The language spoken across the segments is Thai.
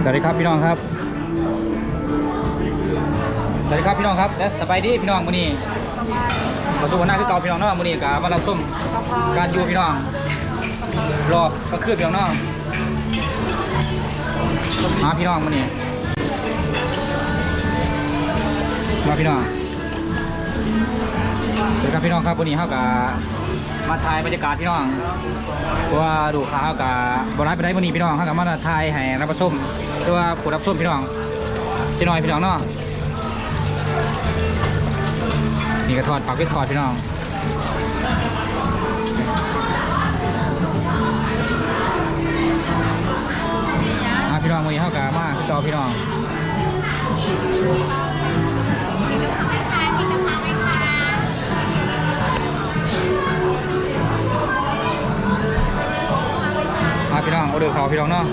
สวัสดีครับพี่น้องครับ สวัสดีครับพี่น้องครับ และสบายดีพี่น้องวันนี้มาสู่วันหน้าคือเก่าพี่น้องเนาะวันนี้กับมารับชมการอยู่พี่น้อง รอก็คือพี่น้องเนาะมาพี่น้องวันนี้มาพี่น้องสวัสดีครับพี่น้องครับวันนี้เขากับ มาถ่ายบรรยากาศพี่น้องเพราะว่าดูข่าวกับบร้ายไปได้วันนี้พี่น้องเขากับมาถ่ายให้รับชมหรือว่าผู้รับชมพี่น้องจะน้อยพี่น้องเนาะนี่ก็ทอดปักไปทอดพี่น้องพี่น้องวันนี้เข้ากามากพี่ต่อพี่น้อง พี่น้องเอาเดือดเขาพี่น้องเนาะ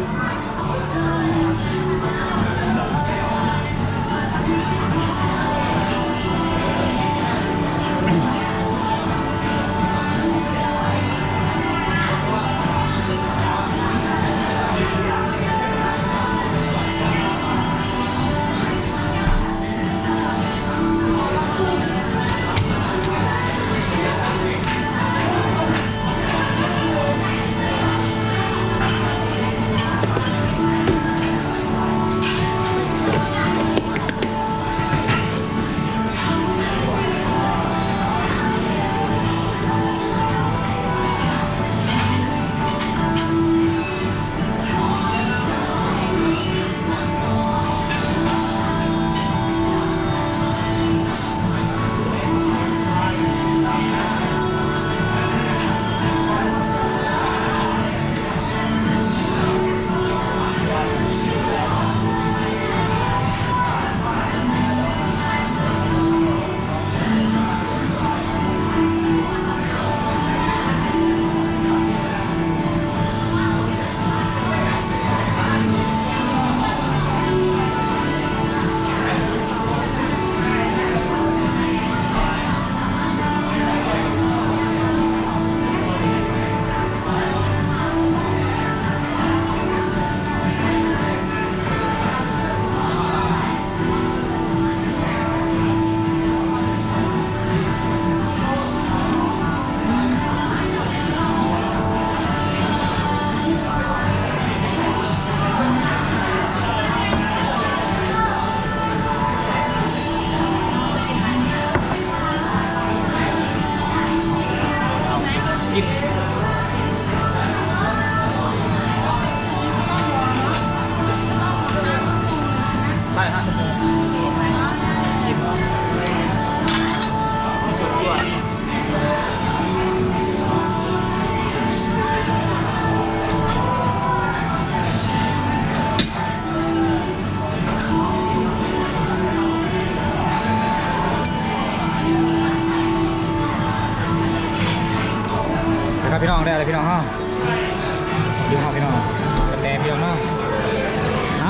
ยิ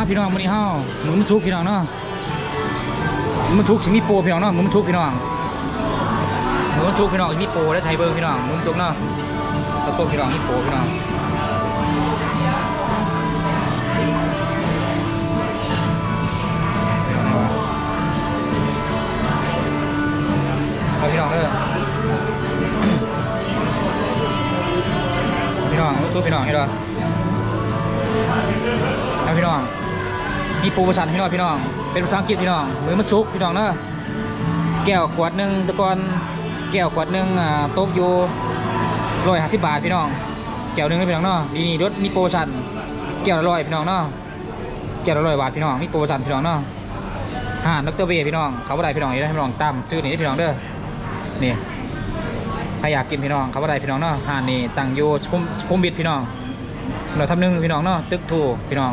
พี่น้องวันนี้ฮะหมุนซุกพี่น้องเนาะหมุนซุกสิมีโปรพี่น้องเนาะหมุนซุกพี่น้องหมุนซุกพี่น้องมีโปรและใช้เบอร์พี่น้องหมุนซุกเนาะตะโกนพี่น้องมีโปรพี่น้องเอาพี่น้องเด้อพี่น้องสู้พี่น้องให้ด้วยเอาพี่น้อง มีโปรโมชั่นพี่น้องพี่น้อง เป็นภาษาอังกฤษพี่น้องมือมันซุกพี่น้องเนอะแก้วขวดหนึ่งตะกอนแก้วขวดหนึ่งโต๊ะอยู่ร้อยห้าสิบบาทพี่น้องแก้วหนึ่งพี่น้องเนาะดีรถมีโปรโมชั่นแก้วละร้อยพี่น้องเนาะแก้วละร้อยบาทพี่น้องมีโปรโมชั่นพี่น้องเนาะห่านดรเบย์พี่น้องเขาบ่ได้พี่น้องนี่ได้พี่น้องตามซื้อนี่พี่น้องเด้อนี่ใครอยากกินพี่น้องเขาว่ได้พี่น้องเนาะห่านนี่ตั้งอยู่คุมคุมบิดพี่น้องเราทำหนึ่งพี่น้องเนาะตึกถูกพี่น้อง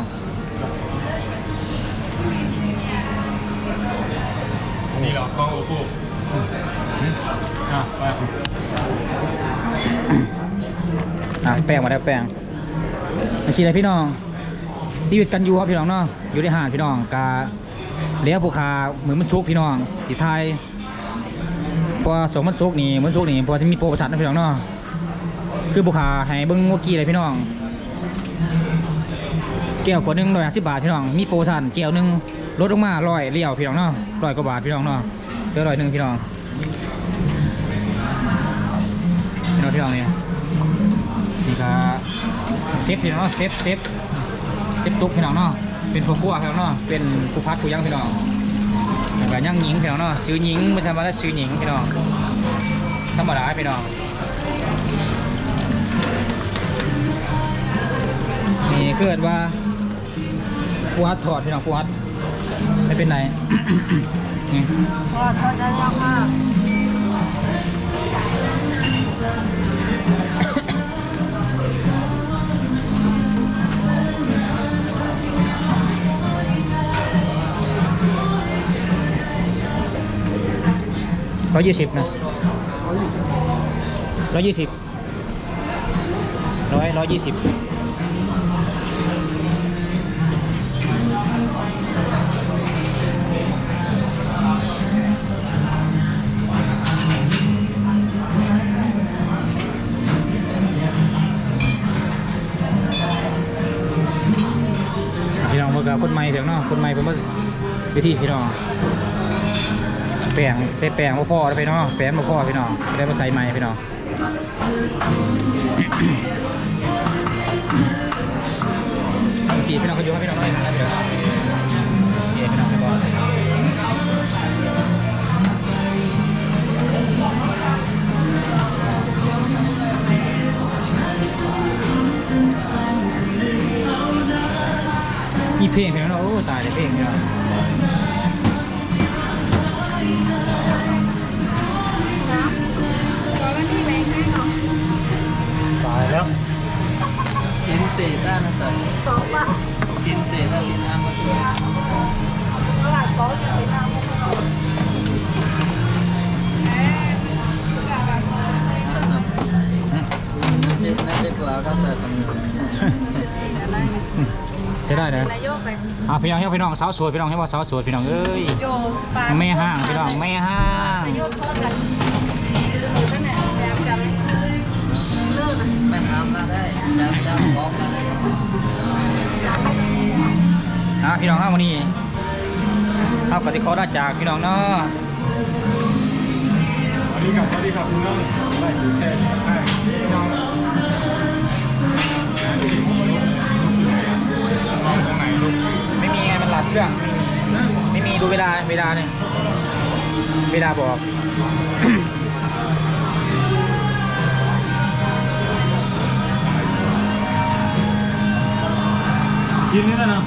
รอกล้องโอปูอะไปอะแป้งมาได้วแป้งอาชีพอะไรพี่น้องชีวิตกันอยู่ครับพี่น้องเนาะอยู่ในหานพี่น้องกาเลี้ยงผู้คาเหมือนมันซุกพี่น้องสีไทยพราะว่าสมมันซุกนี่มันซุกนี่พราะว่าจะมีโปรโมชั่นนะพี่น้องเนาะคือผู้คาให้เบิ้งเมื่อกี้เลยพี่น้อง แก้วขวดหนึ่งร้อยห้าสิบบาทพี่น้องมีโปรโมชั่นแก้วหนึ่งลดลงมาร้อยเลี้ยวพี่น้องเนาะร้อยกว่าบาทพี่น้องเนาะ เหลือร้อยหนึ่งพี่น้อง พี่น้องพี่น้องเนี่ยนี่ครับเซฟพี่น้องเนาะเซฟเซฟเซฟตุ๊กพี่น้องเนาะ เป็นผู้คั่วพี่น้องเนาะ เป็นผู้พัดผู้ยังพี่น้องแล้วก็ยังหญิงพี่น้องเนาะซื้อหญิงไม่ใช่ว่าซื้อหญิงพี่น้อง ธรรมดาพี่น้องนี่เกิดว่าปูฮัดถอดพี่น้องปูฮัดไม่เป็นไร ก็ทอดได้ยากมากร้อยยี่สิบนะร้อยยี่สิบร้อยร้อยยี่สิบ เมื่อกี้คนใหม่เดี๋ยวเนาะคนใหม่เป็นว่าวิธีพี่น้องแป้งใส่แป้งบ่พอแล้วพี่น้องแป้งบ่พอพี่น้องได้มาใส่ใหม่พี่น้องสีพี่น้องก็อยู่ให้พี่น้องหน่อยนะครับพี่น้องสีพี่น้องให้บอสมีเพลงพี่น้องโอ้ ตายเลยเพลงพี่น้องก็วันนี้แรงแน่นอนตายแล้วชิ้นเศษด้านนะสัตว์ตอบว่าชิ้นเศษด้านที่น้ำมันตลาดซอสอยู่ในน้ำ นั่นเจ็ดนั่นเจ็ดกว่าก็ใส่ปังเงินสีอะไรใช้ได้เลยนายโยกไปอะพี่น้องให้พี่น้องสาวสวยพี่น้องให้ว่าสาวสวยพี่น้องเอ้ยโยปลาแม่ห้างพี่น้องแม่ห้างนายโยกทอดกันนั่นแหละแซมจำเลยเลิกนะแม่น้ำน่าได้จำจำบอกน่าได้นะพี่น้องครับวันนี้เอากติขอได้จากพี่น้องเนาะสวัสดีครับสวัสดีครับคุณน้องไล่แช่ให้น้องน้อง เครื่องไม่มีดูเวลาเวลาเนี่ยเวลาบอกกินนี่นะนะ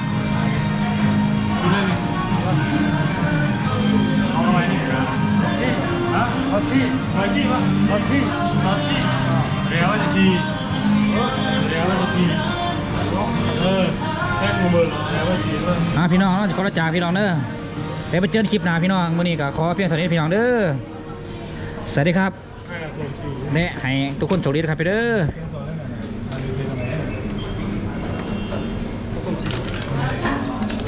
กินเลยนี่เอาอะไรนี่ชีฮะเอาชีเอาชีปะเอาชีเอาชีเดี๋ยวจะชีเดี๋ยวจะชีเออแค่มือมือเดี๋ยวจะชีด้วยอะพี่น้องเนาะจะขอได้จากพี่น้องเด้อเดี๋ยวไปเจอกันคลิปหน้าพี่น้องวันนี้ก็ขอเพียงเท่านี้พี่น้องเด้อสวัสดีครับแค่ตัวชีและให้ทุกคนโชคดีนะครับพี่เด้อเ